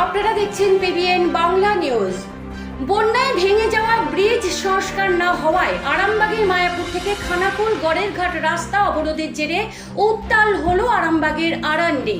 আপনারা দেখছেন PBN Bangla news. বন্যায় ভেঙে যাওয়া ব্রিজ সংস্কার না হওয়ায় আরামবাগের মায়াপুর থেকে খানাকুল গড়ের ঘাট রাস্তা অবরোধের জেরে উত্তাল হলো আরামবাগের আরান্ডি।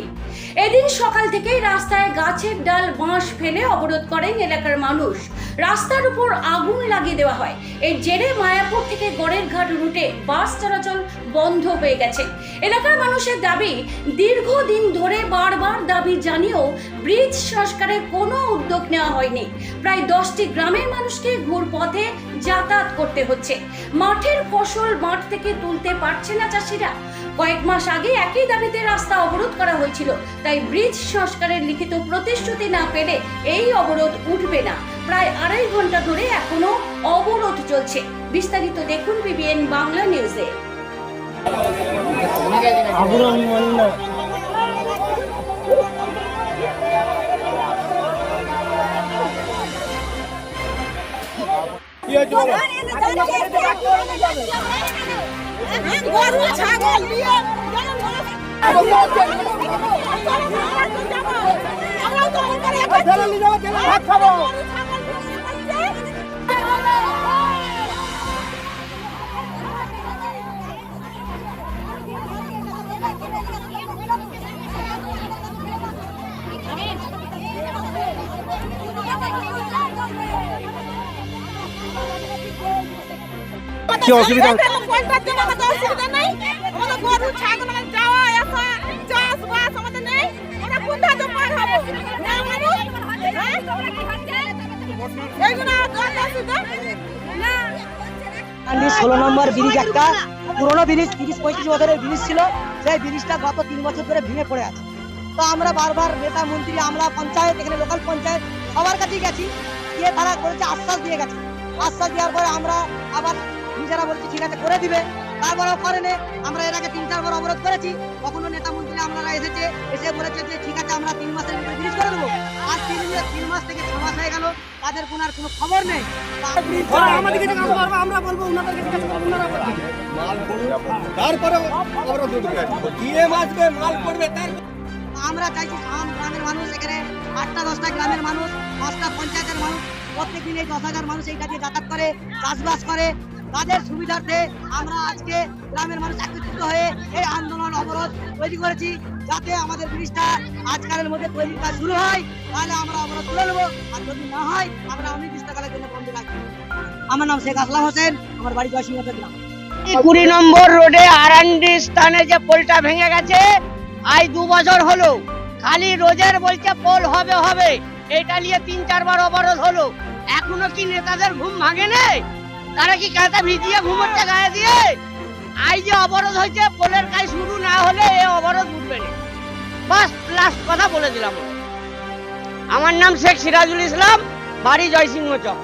এদিন সকাল থেকেই রাস্তায় গাছের ডাল বাঁশ ফেলে অবরোধ করেন এলাকার মানুষ। রাস্তার উপর আগুন লাগিয়ে দেওয়া হয়। এর জেরে মায়াপুর থেকে গড়ের ঘাট রুটে বাস চলাচল বন্ধ হয়ে গেছে। এলাকার মানুষের দাবি, দীর্ঘদিন ধরে বারবার দাবি জানিয়েও ব্রিজ সংস্কারের কোনো উদ্যোগ নেওয়া হয়নি। প্রায় দশটি গ্রামের মানুষকে ঘুরপথে যাতায়াত করতে হচ্ছে। মাঠের ফসল মাঠ থেকে তুলতে পারছে না চাষিরা। কয়েক মাস আগে একই দাবিতে রাস্তা অবরোধ করা হয়েছিল। তাই ব্রিজ সংস্কারের লিখিত প্রতিশ্রুতি না পেলে এই অবরোধ উঠবে না। প্রায় আড়াই ঘণ্টা ধরে এখনও অবরোধ চলছে বিস্তারিত দেখুন বিবিএন বাংলা নিউজে আমরাও তো ওর করে একটা ঠেলে নিয়ে যাব, ভাত খাব। না আন্ডি ষোলো নম্বর ব্রিজ একটা। পুরোনো ব্রিজ তিরিশ পঁয়ত্রিশ বছরের ব্রিজ ছিল। সেই ব্রিজটা গত তিন বছর ধরে ভেঙে পড়ে আছে। তো আমরা বারবার নেতা মন্ত্রী আমরা পঞ্চায়েত এখানে লোকাল পঞ্চায়েত সবার কাছেই গেছি। গিয়ে তারা করেছে আশ্বাস দিয়ে গেছে। আশ্বাস দেওয়ার পরে আমরা আবার নিজেরা বলছি ঠিক আছে করে দিবে। তারপরেও করেনি। আমরা এর আগে তিন চারবার অবরোধ করেছি। কখনো নেতা মন্ত্রী আমরা এসেছে এসে বলেছে যে ঠিক আছে আমরা তিন মাসের ভিতরে ব্রিজ করে দেবো। আর তিন তিন মাস থেকে ছ মাস হয়ে গেল তাদের কোনো আর কোনো খবর নেই। আমরা বলব তারপরে মাল করবে তারপরে আমরা চাইছি গ্রামের মানুষ, এখানে আটটা, দশটা গ্রামের মানুষ পাঁচটা পঞ্চায়েতের মানুষ প্রত্যেকদিন এই দশ হাজার মানুষ এইটা দিয়ে যাতায়াত করে, চাষবাস করে। তাদের সুবিধার্থে আমরা আজকে গ্রামের মানুষ একত্রিত হয়ে এই আন্দোলন, অবরোধ তৈরি করেছি, যাতে আমাদের ব্রিজটা আজকালের মধ্যে তৈরির কাজ শুরু হয়, তাহলে আমরা অবরোধ তুলে নেব, আর যদি না হয়, আমরা অনির্দিষ্টকালের জন্য বন্ধ রাখব। আমার নাম শেখ আসলাম হোসেন, আমার বাড়ি জয়সিংহ কুড়ি নম্বর রোডে আরান্ডি স্থানে যে পোলটা ভেঙে গেছে আজ দু বছর হলো। খালি রোজের বলছে পোল হবে হবে। এটা নিয়ে তিন, চারবার অবরোধ হলো। এখনও কি নেতাদের ঘুম ভাঙে নেই তারা কি কাঁথা ভিজিয়ে ঘুমোচ্ছে গায়ে দিয়ে? আজ যে অবরোধ হয়েছে, পোলের কাজ শুরু না হলে এই অবরোধ উঠবে না। বাস লাস্ট কথা বলে দিলাম। আমার নাম শেখ সিরাজুল ইসলাম, বাড়ি জয়সিংহ চক